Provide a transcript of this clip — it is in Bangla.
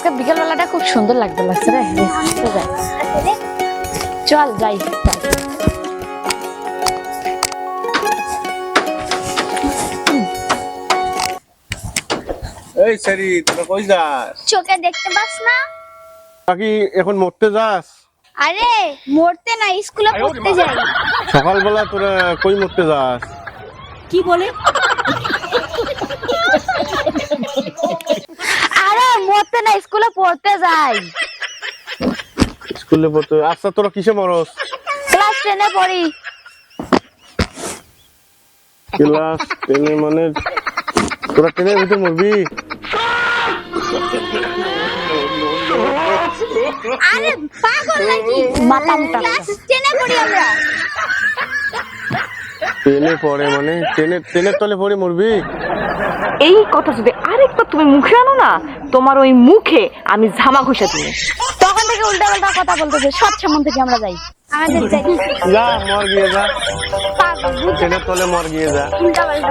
আজকে বিকেল বেলাটা খুব সুন্দর লাগতে লাগছে রে চল যাই। চল যাই। যাই। এই সারি তোরা কই যাস? চোখে দেখতে পাস না? বাকি এখন মরতে যাস? আরে মরতে না স্কুলে পড়তে যাই। সকালবেলা তোরা কই মরতে যাস? আরে মরতে না স্কুলে পড়তে যাই। স্কুলে পড়তে আচ্ছা তোরা কিসে মরস ক্লাস টেনে পড়ি। ক্লাস টেনে মানে তোরা ট্রেনের ভিতরে মরবি? আরে পাগল নাকি? মাথা মোটা। ক্লাস টেনে পড়ি আমরা। ট্রেনে পড়ে মানে ট্রেনে ট্রেনের তলে পড়ে মরবি। এই কথা যদি আরেকবার তুমি মুখে আনো না তোমার ওই মুখে আমি ঝামা ঘষে তুমি তখন থেকে উল্টা পাল্টা কথা বলতেছে সব সম্বন্ধে থেকে আমরা যাই। আমাদের যাই। যা মর গিয়ে যা। ট্রেনের তলে মর গিয়ে যা। উল্টা পাল্টা